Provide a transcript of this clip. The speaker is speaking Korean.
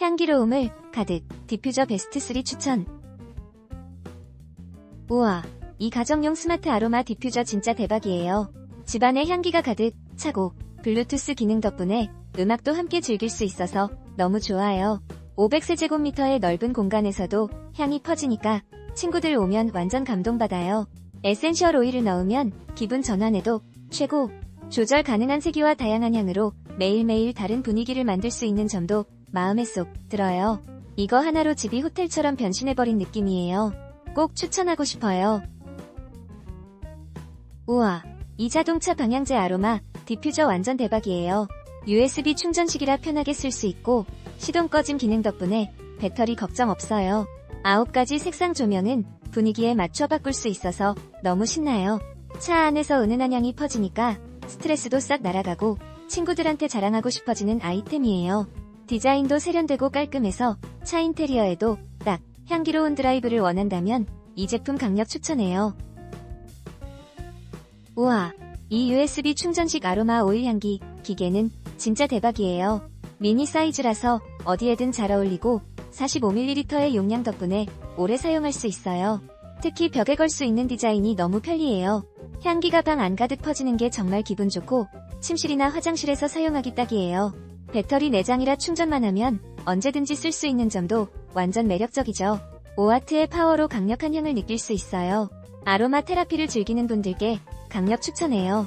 향기로움을 가득 디퓨저 베스트 3 추천. 우와, 이 가정용 스마트 아로마 디퓨저 진짜 대박이에요. 집안에 향기가 가득 차고 블루투스 기능 덕분에 음악도 함께 즐길 수 있어서 너무 좋아요. 500세제곱미터의 넓은 공간에서도 향이 퍼지니까 친구들 오면 완전 감동받아요. 에센셜 오일을 넣으면 기분 전환에도 최고! 조절 가능한 세기와 다양한 향으로 매일매일 다른 분위기를 만들 수 있는 점도 마음에 쏙 들어요. 이거 하나로 집이 호텔처럼 변신해버린 느낌이에요. 꼭 추천하고 싶어요. 우와, 이 자동차 방향제 아로마 디퓨저 완전 대박이에요. USB 충전식이라 편하게 쓸 수 있고 시동 꺼짐 기능 덕분에 배터리 걱정 없어요. 9가지 색상 조명은 분위기에 맞춰 바꿀 수 있어서 너무 신나요. 차 안에서 은은한 향이 퍼지니까 스트레스도 싹 날아가고 친구들한테 자랑하고 싶어지는 아이템이에요. 디자인도 세련되고 깔끔해서 차 인테리어에도 딱 향기로운 드라이브를 원한다면 이 제품 강력 추천해요. 우와, 이 USB 충전식 아로마 오일 향기 기계는 진짜 대박이에요. 미니 사이즈라서 어디에든 잘 어울리고 45ml의 용량 덕분에 오래 사용할 수 있어요. 특히 벽에 걸 수 있는 디자인이 너무 편리해요. 향기가 방 안 가득 퍼지는 게 정말 기분 좋고 침실이나 화장실에서 사용하기 딱이에요. 배터리 내장이라 충전만 하면 언제든지 쓸 수 있는 점도 완전 매력적이죠. 5와트의 파워로 강력한 향을 느낄 수 있어요. 아로마 테라피를 즐기는 분들께 강력 추천해요.